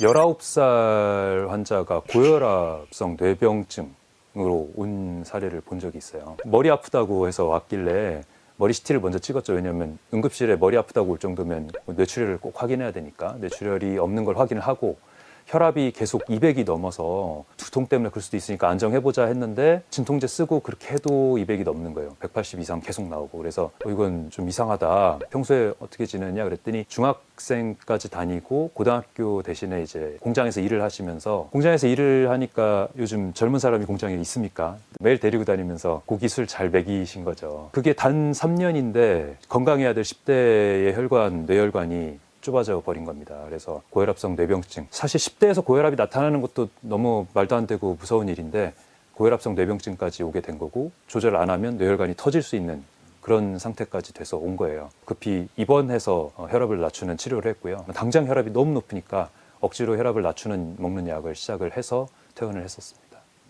19살 환자가 고혈압성 뇌병증으로 온 사례를 본 적이 있어요. 머리 아프다고 해서 왔길래 머리 CT를 먼저 찍었죠. 왜냐하면 응급실에 머리 아프다고 올 정도면 뇌출혈을 꼭 확인해야 되니까 뇌출혈이 없는 걸 확인을 하고 혈압이 계속 200이 넘어서 두통 때문에 그럴 수도 있으니까 안정해보자 했는데 진통제 쓰고 그렇게 해도 200이 넘는 거예요. 180 이상 계속 나오고 그래서 어, 이건 좀 이상하다. 평소에 어떻게 지내냐 그랬더니 중학생까지 다니고 고등학교 대신에 이제 공장에서 일을 하시면서 공장에서 일을 하니까 요즘 젊은 사람이 공장에 있습니까? 매일 데리고 다니면서 고기술 잘 먹이신 거죠. 그게 단 3년인데 건강해야 될 10대의 혈관, 뇌혈관이 좁아져 버린 겁니다. 그래서 고혈압성 뇌병증. 사실 10대에서 고혈압이 나타나는 것도 너무 말도 안 되고 무서운 일인데 고혈압성 뇌병증까지 오게 된 거고 조절 안 하면 뇌혈관이 터질 수 있는 그런 상태까지 돼서 온 거예요. 급히 입원해서 어, 혈압을 낮추는 치료를 했고요. 당장 혈압이 너무 높으니까 억지로 혈압을 낮추는 먹는 약을 시작을 해서 퇴원을 했었습니다.